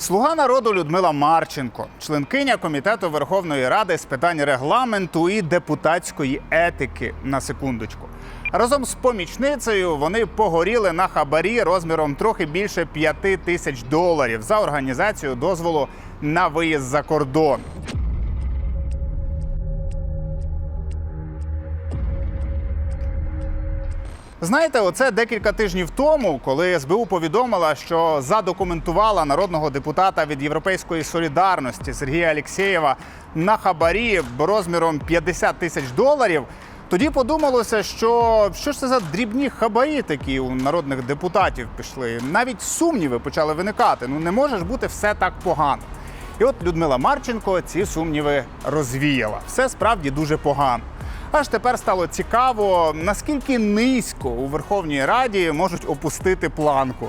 Слуга народу Людмила Марченко, членкиня комітету Верховної Ради з питань регламенту і депутатської етики. На секундочку. Разом з помічницею вони погоріли на хабарі розміром трохи більше п'яти тисяч доларів за організацію дозволу на виїзд за кордон. Знаєте, оце декілька тижнів тому, коли СБУ повідомила, що задокументувала народного депутата від Європейської солідарності Сергія Алєксєєва на хабарі розміром 50 тисяч доларів. Тоді подумалося, що що ж це за дрібні хабарі такі у народних депутатів пішли. Навіть сумніви почали виникати. Ну не може ж бути все так погано. І от Людмила Марченко ці сумніви розвіяла. Все справді дуже погано. Аж тепер стало цікаво, наскільки низько у Верховній Раді можуть опустити планку.